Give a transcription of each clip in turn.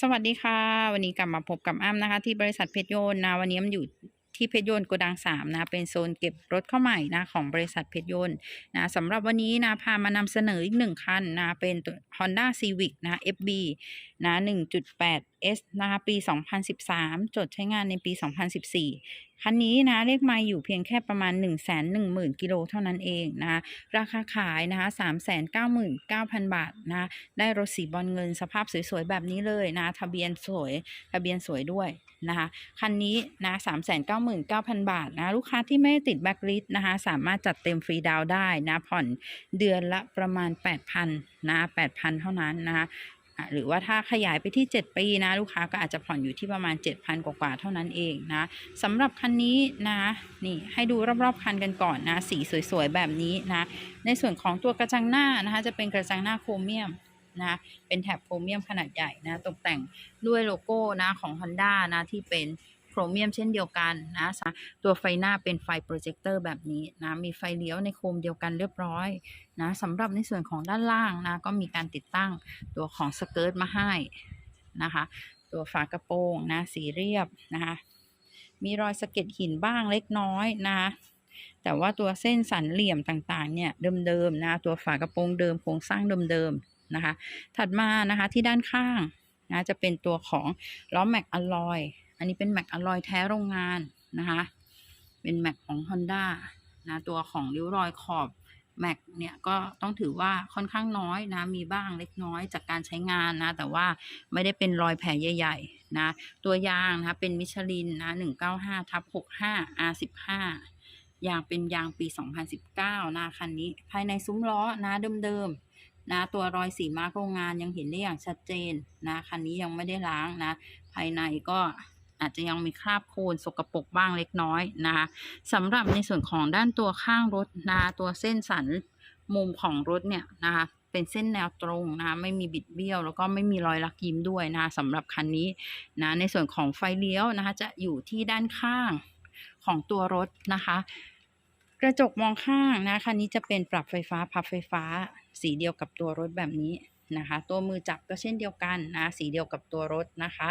สวัสดีค่ะ วันนี้กลับมาพบกับอ้ำนะคะ ที่บริษัทเพชรโยนนะวันนี้อ้ำอยู่ที่เพชรโยนโกดังสามนะเป็นโซนเก็บรถเข้าใหม่นะของบริษัทเพชรโยนนะสำหรับวันนี้นะพามานำเสนออีกหนึ่งคันนะเป็นตัว Honda Civic นะ FB นะ1.8 S นะคะปี 2013 จดใช้งานในปี 2014 คันนี้นะเลขไมล์อยู่เพียงแค่ประมาณ 1 1 0 0 0 0 กิโลเท่านั้นเองนะราคาขายนะคะ399,000 บาทนะได้รถสีบอลเงินสภาพสวยๆ แบบนี้เลยนะทะเบียนสวยทะเบียนสวยด้วยนะคะคันนี้นะ399,000บาทนะลูกค้าที่ไม่ติดแบ็คลิสนะคะสามารถจัดเต็มฟรีดาวได้นะผ่อนเดือนละประมาณ8,000นะ8,000เท่านั้นนะคะ หรือว่าถ้าขยายไปที่ 7 ปีนะลูกค้าก็อาจจะผ่อนอยู่ที่ประมาณ 7,000 กว่าๆเท่านั้นเองนะสำหรับคันนี้นะนี่ให้ดูรอบๆคันกันก่อนนะสีสวยๆแบบนี้นะในส่วนของตัวกระจังหน้านะคะจะเป็นกระจังหน้าโครเมียมนะเป็นแถบโครเมียมขนาดใหญ่นะตกแต่งด้วยโลโก้นะของ Honda นะที่เป็น โครเมียมเช่นเดียวกันนะตัวไฟหน้าเป็นไฟโปรเจคเตอร์แบบนี้นะมีไฟเลี้ยวในโคมเดียวกันเรียบร้อยนะสำหรับในส่วนของด้านล่างนะก็มีการติดตั้งตัวของสเกิร์ตมาให้นะคะตัวฝากระโปรงนะสีเรียบนะคะมีรอยสะเก็ดหินบ้างเล็กน้อยนะคะแต่ว่าตัวเส้นสันเหลี่ยมต่างๆเนี่ยเดิมๆนะตัวฝากระโปรงเดิมโครงสร้างเดิมๆนะคะถัดมานะคะที่ด้านข้างนะจะเป็นตัวของล้อแม็กอลลอย อันนี้เป็นแม็กอลลอยแท้โรงงานนะคะ เป็นแม็กของ Honda นะตัวของริ้วรอยขอบแม็กเนี่ยก็ต้องถือว่าค่อนข้างน้อยนะ มีบ้างเล็กน้อยจากการใช้งานนะ แต่ว่าไม่ได้เป็นรอยแผลใหญ่ๆนะ ตัวยางนะคะเป็นมิชลินนะ 195ทับ65 R15 ยางเป็นยางปี 2019นะคันนี้ ภายในซุ้มล้อนะเดิมๆนะ ตัวรอยสีมาร์กโรงงานยังเห็นได้อย่างชัดเจนนะคันนี้ยังไม่ได้ล้างนะ ภายในก็ อาจจะยังมีคราบโคลนสกปรกบ้างเล็กน้อยนะคะสำหรับในส่วนของด้านตัวข้างรถนะตัวเส้นสันมุมของรถเนี่ยนะคะเป็นเส้นแนวตรงนะคะไม่มีบิดเบี้ยว แล้วก็ไม่มีรอยลักยิ้มด้วยนะคะสำหรับคันนี้นะในส่วนของไฟเลี้ยวนะคะจะอยู่ที่ด้านข้างของตัวรถนะคะ กระจกมองข้างนะคันนี้จะเป็นปรับไฟฟ้าพับไฟฟ้า สีเดียวกับตัวรถแบบนี้ นะคะ ตัวมือจับก็เช่นเดียวกันนะสีเดียวกับตัวรถนะคะ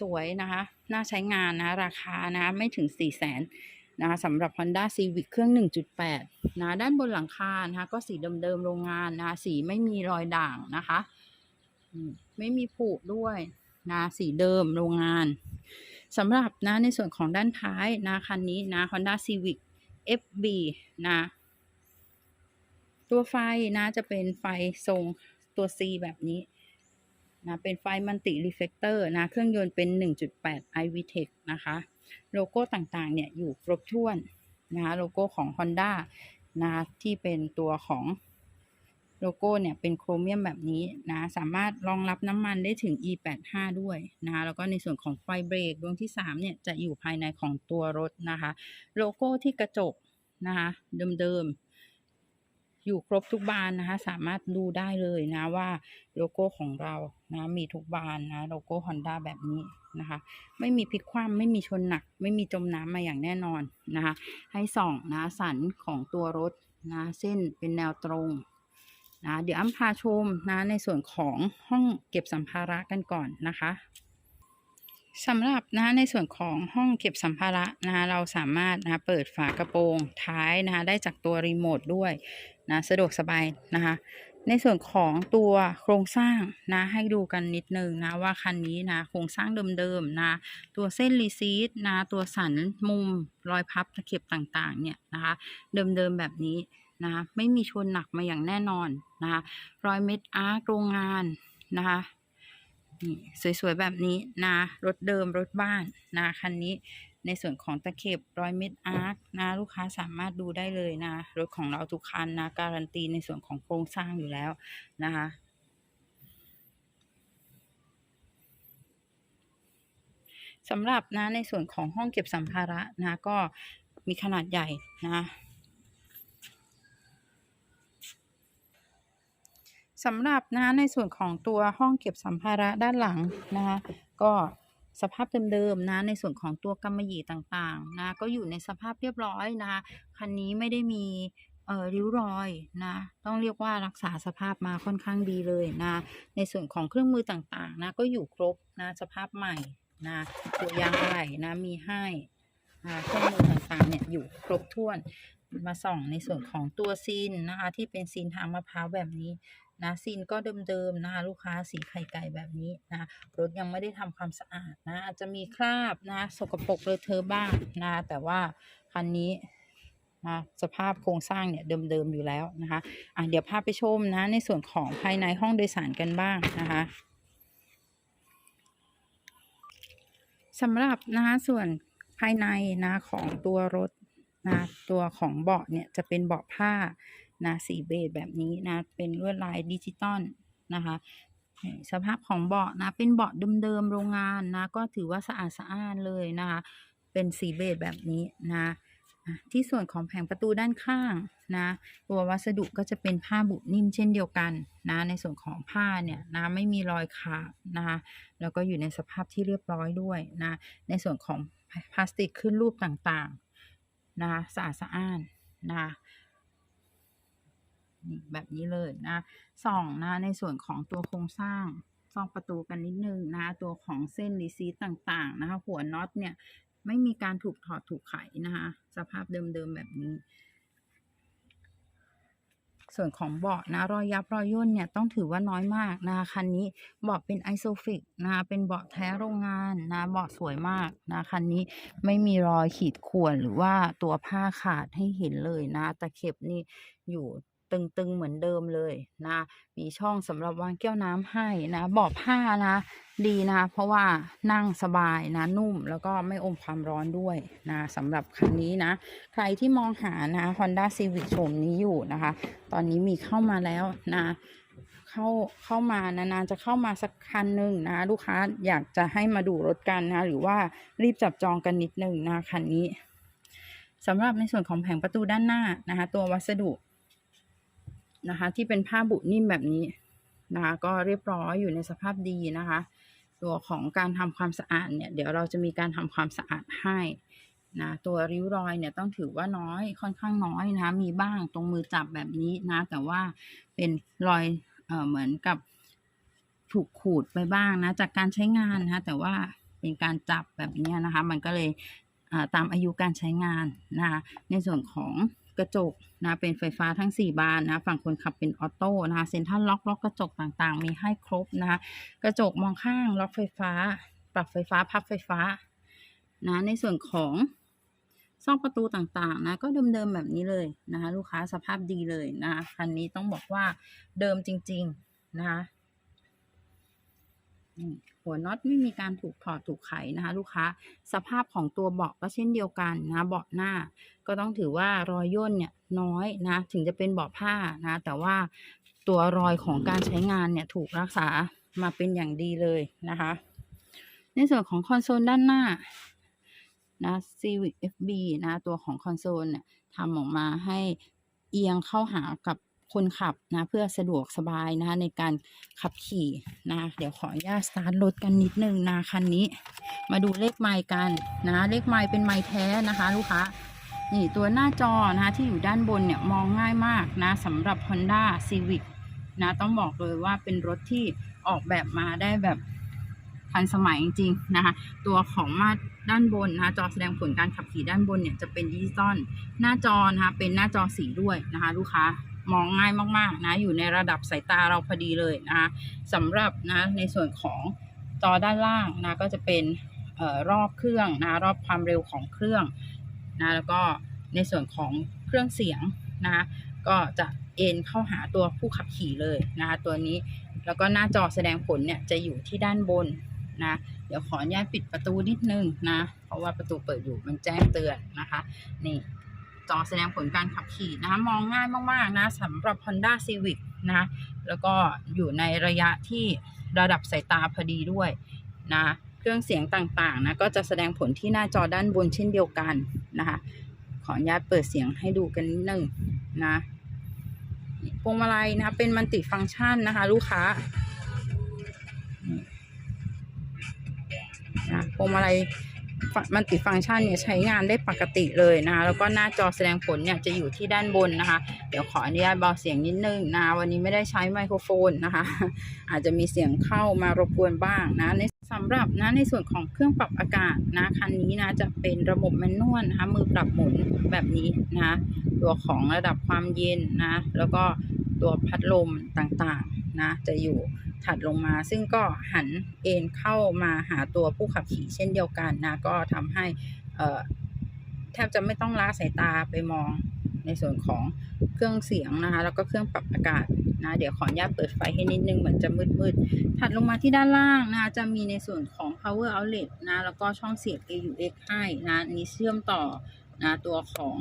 สวยๆนะคะ น่าใช้งานนะราคานะไม่ถึง 4 0 0แสนนะคะสำหรับ Honda Civic เครื่อง 1.8 นะด้านบนหลังคานะคะก็สีเดิมๆโรงงานนะคะสีไม่มีรอยด่างนะคะ ไม่มีผุด้วยนะสีเดิมโรงงานสำหรับนะในส่วนของด้านท้ายนะคันนี้นะ Honda Civic FB นะ ตัวไฟนะจะเป็นไฟทรง ตัว C แบบนี้นะเป็นไฟมัลติรีเฟกเตอร์นะเครื่องยนต์เป็น 1.8 iVTEC นะคะ โลโก้ต่างๆ เนี่ย อยู่ครบถ้วนนะคะโลโก้ของ Honda นะคะที่เป็นตัวของโลโก้เนี่ยเป็นโครเมียมแบบนี้นะสามารถรองรับน้ำมันได้ถึง E85 ด้วยนะคะแล้วก็ในส่วนของไฟเบรกดวงที่ 3 เนี่ย จะอยู่ภายในของตัวรถนะคะ โลโก้ที่กระจกนะคะเดิมๆ อยู่ครบทุกบานนะคะ สามารถดูได้เลยนะว่าโลโก้ของเรานะมีทุกบานนะโลโก้ Honda แบบนี้นะคะ ไม่มีพลิกคว่ำไม่มีชนหนัก ไม่มีจมน้ำมาอย่างแน่นอนนะคะ ให้ส่องนะสันของตัวรถนะเส้นเป็นแนวตรงนะเดี๋ยวอ้ำพาชมนะในส่วนของห้องเก็บสัมภาระกันก่อนนะคะ สำหรับนะในส่วนของห้องเก็บสัมภาระนะคะเราสามารถนะเปิดฝากระโปรงท้ายนะคะได้จากตัวรีโมทด้วยนะสะดวกสบายนะคะในส่วนของตัวโครงสร้างนะให้ดูกันนิดนึงนะว่าคันนี้นะโครงสร้างเดิมๆนะตัวเส้นรีซีดนะตัวสันมุมรอยพับตะเข็บต่างๆเนี่ยนะคะเดิมๆแบบนี้นะไม่มีชนหนักมาอย่างแน่นอนนะคะรอยเม็ดอาร์กโรงงานนะคะ นี่สวยๆแบบนี้นะรถเดิมรถบ้านนะคันนี้ในส่วนของตะเข็บร้อยเม็ดอาร์คนะลูกค้าสามารถดูได้เลยนะ รถของเราทุกคันนะ การันตีในส่วนของโครงสร้างอยู่แล้วนะคะสำหรับนะในส่วนของห้องเก็บสัมภาระนะก็มีขนาดใหญ่นะ สำหรับนะในส่วนของตัวห้องเก็บสัมภาระด้านหลังนะคะก็สภาพเดิมๆนะในส่วนของตัวกำมะหยี่ต่างๆนะก็อยู่ในสภาพเรียบร้อยนะคะคันนี้ไม่ได้มีเอ่อริ้วรอยนะต้องเรียกว่ารักษาสภาพมาค่อนข้างดีเลยนะในส่วนของเครื่องมือต่างๆนะก็อยู่ครบนะสภาพใหม่นะตัวยางอะไหล่นะมีให้นะเครื่องมือต่างๆเนี่ยอยู่ครบถ้วนมาส่องในส่วนของตัวซีนนะคะที่เป็นซีนทางมะพร้าวแบบนี้ นะซีนก็เดิมๆนะคะลูกค้าสีไข่ไก่แบบนี้นะรถยังไม่ได้ทำความสะอาดนะอาจจะมีคราบนะสกปรกเลอะเทอะบ้างนะแต่ว่าคันนี้นะสภาพโครงสร้างเนี่ยเดิมๆอยู่แล้วนะคะอะเดี๋ยวพาไปชมนะในส่วนของภายในห้องโดยสารกันบ้างนะคะสำหรับนะคะส่วนภายในนะของตัวรถนะตัวของเบาะเนี่ยจะเป็นเบาะผ้า นะสีเบจแบบนี้นะ เป็นลวดลายดิจิตอลนะคะสภาพของเบาะนะ เป็นเบาะเดิมๆโรงงานนะ ก็ถือว่าสะอาดสะอ้านเลยนะคะ เป็นสีเบจแบบนี้นะที่ส่วนของแผงประตูด้านข้างนะตัววัสดุก็จะเป็นผ้าบุนิ่มเช่นเดียวกันนะในส่วนของผ้าเนี่ยนะไม่มีรอยขาดนะคะแล้วก็อยู่ในสภาพที่เรียบร้อยด้วยนะในส่วนของพลาสติกขึ้นรูปต่างๆนะคะสะอาดสะอ้านนะคะ แบบนี้เลยนะส่องนะในส่วนของตัวโครงสร้างส่องประตูกันนิดนึงนะตัวของเส้นรีซีต่างๆนะคะหัวน็อตเนี่ยไม่มีการถูกถอดถูกไขนะคะสภาพเดิมๆแบบนี้ ส่วนของเบาะนะรอยยับรอยย่นเนี่ยต้องถือว่าน้อยมากนะคะคันนี้เบาะเป็นไอโซฟิกนะคะเป็นเบาะแท้โรงงานนะเบาะสวยมากนะคันนี้ไม่มีรอยขีดข่วนหรือว่าตัวผ้าขาดให้เห็นเลยนะตะเข็บนี่อยู่ ตึงๆเหมือนเดิมเลยนะ มีช่องสำหรับวางแก้วน้ำให้นะบาะผ้านะ ดีนะ เพราะว่านั่งสบายนะนุ่มแล้วก็ไม่อมความร้อนด้วยนะสำหรับคันนี้นะ ใครที่มองหานะ Honda Civic โฉมนี้อยู่นะคะ ตอนนี้มีเข้ามาแล้วนะเข้าเข้ามานานๆจะเข้ามาสักคันหนึ่งนะ ลูกค้าอยากจะให้มาดูรถกันนะ หรือว่ารีบจับจองกันนิดนึงนะคันนี้สำหรับในส่วนของแผงประตูด้านหน้านะคะ ตัววัสดุ นะคะ ที่เป็นผ้าบุนิ่มแบบนี้นะคะ ก็เรียบร้อยอยู่ในสภาพดีนะคะ ตัวของการทำความสะอาดเนี่ย เดี๋ยวเราจะมีการทำความสะอาดให้นะตัวริ้วรอยเนี่ยต้องถือว่าน้อยค่อนข้างน้อยนะคะมีบ้างตรงมือจับแบบนี้นะ แต่ว่าเป็นรอยเออเหมือนกับถูกขูดไปบ้างนะ จากการใช้งานนะคะแต่ว่าเป็นการจับแบบนี้นะคะ มันก็เลยอ่าตามอายุการใช้งานนะคะในส่วนของ กระจกนะเป็นไฟฟ้าทั้ง 4 บานนะฝั่งคนขับเป็นออโต้นะคะเซ็นทรัลล็อกล็อกกระจกต่างๆ มีให้ครบนะคะกระจกมองข้างล็อกไฟฟ้า ปรับไฟฟ้าพับไฟฟ้านะในส่วนของซอกประตูต่างๆนะก็เดิมๆแบบนี้เลยนะคะลูกค้าสภาพดีเลยนะคะคันนี้ต้องบอกว่าเดิมจริง ๆ นะคะ หัวน็อตไม่มีการถูกถอดถูกไขนะคะ ลูกค้าสภาพของตัวเบาะก็เช่นเดียวกันนะเบาะหน้า ก็ต้องถือว่ารอยย่นเนี่ยน้อยนะ ถึงจะเป็นเบาะผ้านะ แต่ว่าตัวรอยของการใช้งานเนี่ยถูกรักษามาเป็นอย่างดีเลยนะคะ ในส่วนของคอนโซลด้านหน้านะ Civic FB นะ ตัวของคอนโซลเนี่ยทำออกมาให้เอียงเข้าหากับ คนขับนะเพื่อสะดวกสบายนะคะในการขับขี่นะ เดี๋ยวขออนุญาตสตาร์ทรถกันนิดนึงนะคันนี้ มาดูเลขไมล์กันนะเลขไมล์เป็นไมล์แท้นะคะ ลูกค้านี่ตัวหน้าจอนะคะที่อยู่ด้านบนเนี่ยมองง่ายมากนะสำหรับ Honda Civic นะต้องบอกเลยว่าเป็นรถที่ออกแบบมาได้แบบทันสมัยจริงๆนะคะตัวของมาด้านบนนะคะจอแสดงผลการขับขี่ด้านบนเนี่ยจะเป็นดิจิตอลหน้าจอนะคะเป็นหน้าจอสีด้วยนะคะ ลูกค้า มองง่ายมากๆนะอยู่ในระดับสายตาเราพอดีเลยนะคะสำหรับนะในส่วนของจอด้านล่างนะก็จะเป็นออรอบเครื่องนะรอบความเร็วของเครื่องนะแล้วก็ในส่วนของเครื่องเสียงนะคะก็จะเอ็นเข้าหาตัวผู้ขับขี่เลยนะคะตัวนี้แล้วก็หน้าจอแสดงผลเนี่ยจะอยู่ที่ด้านบนนะเดี๋ยวขออนุญาตปิดประตูนิดนึงนะ เพราะว่าประตูเปิดอยู่มันแจ้งเตือนนะคะ นี่ จอแสดงผลการขับขี่นะคะมองง่ายมาก ๆ นะสำหรับ Honda Civic นะแล้วก็อยู่ในระยะที่ระดับสายตาพอดีด้วยนะเครื่องเสียงต่างๆนะก็จะแสดงผลที่หน้าจอด้านบนเช่นเดียวกันนะคะขออนุญาตเปิดเสียงให้ดูกันนิดนึงนะพวงมาลัยนะเป็นมัลติฟังก์ชันนะคะลูกค้านะพวงมาลัย มันติฟังก์ชันเนี่ยใช้งานได้ปกติเลยนะคะแล้วก็หน้าจอแสดงผลเนี่ยจะอยู่ที่ด้านบนนะคะ เดี๋ยวขออนุญาตเบาเสียงนิดนึงนะวันนี้ไม่ได้ใช้ไมโครโฟนนะคะ อาจจะมีเสียงเข้ามารบกวนบ้างนะในสำหรับนะในส่วนของเครื่องปรับอากาศนะคันนี้นะจะเป็นระบบแมนนวลนะคะมือปรับหมุนแบบนี้นะตัวของระดับความเย็นนะแล้วก็ตัวพัดลมต่างๆนะจะอยู่ ถัดลงมา ซึ่งก็หันเอ็นเข้ามาหาตัวผู้ขับขี่เช่นเดียวกันนะก็ทำให้แทบจะไม่ต้องล้าสายตาไปมองในส่วนของเครื่องเสียงนะคะ แล้วก็เครื่องปรับอากาศนะเดี๋ยวขออนุญาตเปิดไฟให้นิดนึงเหมือนจะมืดๆถัดลงมาที่ด้านล่างนะจะมีในส่วนของ power outlet นะแล้วก็ช่องเสียบ AUX ให้นะนี้เชื่อมต่อนะตัวของ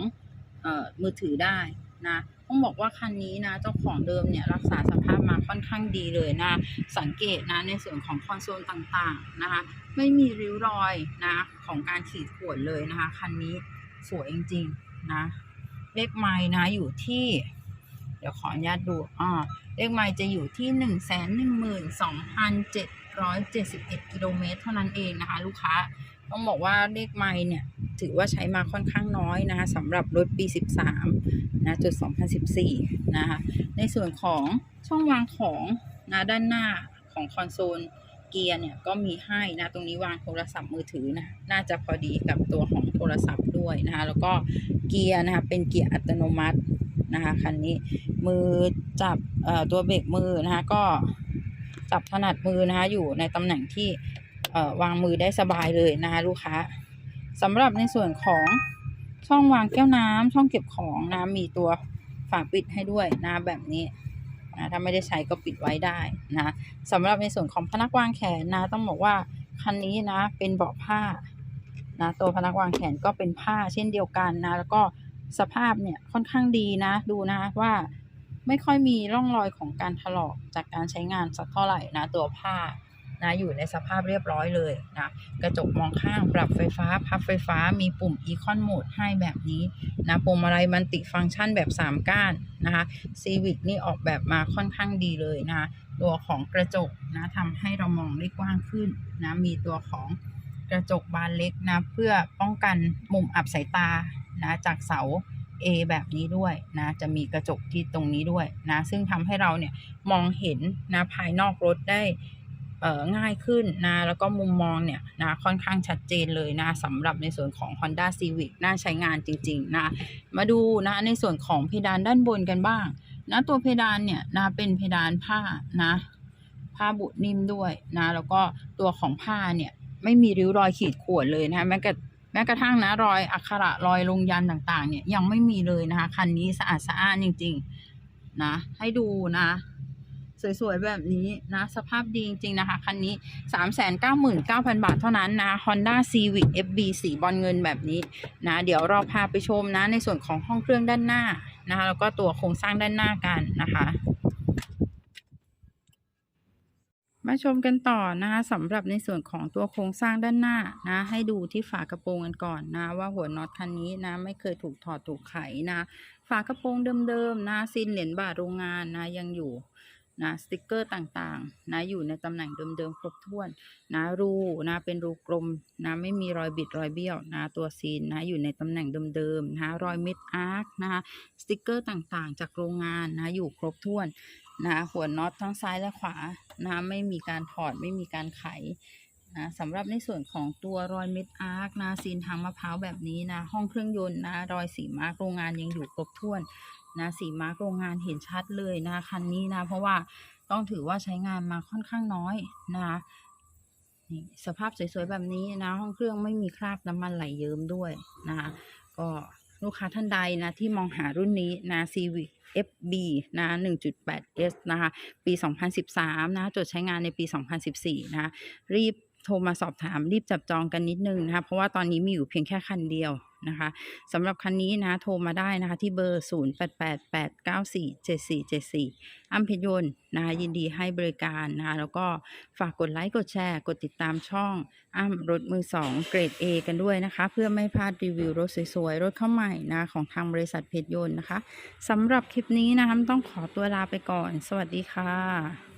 ออมือถือได้ นะต้องบอกว่าคันนี้นะเจ้าของเดิมเนี่ยรักษาสภาพมาค่อนข้างดีเลยนะ สังเกตนะในส่วนของคอนโซลต่างๆนะคะ ไม่มีริ้วรอยนะของการขีดข่วนเลยนะคะคันนี้สวยจริงๆนะเลขไม้นะอยู่ที่ เดี๋ยวขออนุญาตดูอ่าเลขไมล์จะอยู่ที่1 1 2 7 7 1กิโลเมตรเท่านั้นเองนะคะ ลูกค้าต้องบอกว่าเลขไมล์เนี่ย ถือว่าใช้มาค่อนข้างน้อยนะคะสำหรับรถปี 13 นะจุด 2014 นะคะในส่วนของช่องวางของนะด้านหน้าของคอนโซลเกียร์เนี่ยก็มีให้นะตรงนี้วางโทรศัพท์มือถือนะน่าจะพอดีกับตัวของโทรศัพท์ด้วยนะคะแล้วก็เกียร์นะคะเป็นเกียร์อัตโนมัตินะคะคันนี้มือจับเอ่อตัวเบรกมือนะคะก็จับถนัดมือนะคะอยู่ในตำแหน่งที่เอ่อวางมือได้สบายเลยนะคะลูกค้า สำหรับในส่วนของช่องวางแก้วน้ำช่องเก็บของนะมีตัวฝาปิดให้ด้วยนะแบบนี้นะถ้าไม่ได้ใช้ก็ปิดไว้ได้นะสำหรับในส่วนของพนักวางแขนนะต้องบอกว่าคันนี้นะเป็นเบาะผ้านะตัวพนักวางแขนก็เป็นผ้าเช่นเดียวกันนะแล้วก็สภาพเนี่ยค่อนข้างดีนะดูนะว่าไม่ค่อยมีร่องรอยของการถลอกจากการใช้งานสักเท่าไหร่นะตัวผ้า นะอยู่ในสภาพเรียบร้อยเลยนะกระจกมองข้างปรับไฟฟ้า พับไฟฟ้ามีปุ่ม Econ Mode ให้แบบนี้นะปุ่มอะไรมันติฟังก์ชันแบบ 3 ก้านนะคะ Civic นี่ออกแบบมาค่อนข้างดีเลยนะตัวของกระจกนะทำให้เรามองได้กว้างขึ้นนะมีตัวของกระจกบานเล็กนะเพื่อป้องกันมุมอับสายตานะจากเสา A แบบนี้ด้วยนะจะมีกระจกที่ตรงนี้ด้วยนะซึ่งทำให้เราเนี่ยมองเห็นนะภายนอกรถได้ ง่ายขึ้นนะแล้วก็มุมมองเนี่ยนะค่อนข้างชัดเจนเลยนะสำหรับในส่วนของ Honda Civic น่าใช้งานจริงๆนะมาดูนะในส่วนของเพดานด้านบนกันบ้างนะตัวเพดานเนี่ยนะเป็นเพดานผ้านะผ้าบุนิ่มด้วยนะแล้วก็ตัวของผ้าเนี่ยไม่มีริ้วรอยขีดข่วนเลยนะแม้กระแม้กระทั่งนะรอยอักขระรอยลงยันต์ต่างๆเนี่ยยังไม่มีเลยนะคะคันนี้สะอาดสะอ้านจริง ๆ นะ ให้ดูนะ สวยๆ แบบนี้นะ สภาพดีจริง ๆ นะคะ คันนี้ 399,000 บาทเท่านั้นนะ Honda Civic FB สีบอลเงินแบบนี้นะ เดี๋ยวเราพาไปชมนะ ในส่วนของห้องเครื่องด้านหน้านะคะ แล้วก็ตัวโครงสร้างด้านหน้ากันนะคะมาชมกันต่อนะคะสำหรับในส่วนของตัวโครงสร้างด้านหน้านะ ให้ดูที่ฝากระโปรงกันก่อนนะ ว่าหัวน็อตคันนี้นะไม่เคยถูกถอดถูกไขนะ ฝากระโปรงเดิมๆนะซินเหรียญบาทโรงงานนะยังอยู่ นะสติกเกอร์ต่างๆนะอยู่ในตำแหน่งเดิมๆครบถ้วนนะรูนะเป็นรูกลมนะไม่มีรอยบิดรอยเบี้ยวนะตัวซีนนะอยู่ในตำแหน่งเดิมๆนะรอยมิดอาร์คนะคะสติกเกอร์ต่างๆ จากโรงงานนะอยู่ครบถ้วนนะหัวน็อตทั้งซ้ายและขวานะไม่มีการถอดไม่มีการไขนะสำหรับในส่วนของตัวรอยเม็ดอาร์คนะซีนทางมะพร้าวแบบนี้นะห้องเครื่องยนต์นะรอยสีมาร์กโรงงานยังอยู่ครบถ้วน นะสีมาร์กโรงงานเห็นชัดเลยนะคันนี้นะ เพราะว่าต้องถือว่าใช้งานมาค่อนข้างน้อยนะคะนี่สภาพสวยๆแบบนี้นะห้องเครื่องไม่มีคราบน้ำมันไหลเยิ้มด้วยนะคะก็ลูกค้าท่านใดนะที่มองหารุ่นนี้นะ Civic FB นะ 1.8S นะคะ ปี 2013 นะ จดใช้งานในปี 2014 นะ รีบ โทรมาสอบถามรีบจับจองกันนิดนึงนะคะ เพราะว่าตอนนี้มีอยู่เพียงแค่คันเดียวนะคะสำหรับคันนี้นะโทรมาได้นะคะ ที่เบอร์ 0888947474อ้ำเพยนต์นะคะยินดีให้บริการนะคะแล้วก็ฝากกดไลค์กดแชร์ กดติดตามช่องอ้ำรถมือ 2 เกรด A กันด้วยนะคะ เพื่อไม่พลาดรีวิวรถสวยๆ รถเข้าใหม่นะของทางบริษัทเพชรยนต์นะคะสำหรับคลิปนี้นะคะต้องขอตัวลาไปก่อน สวัสดีค่ะ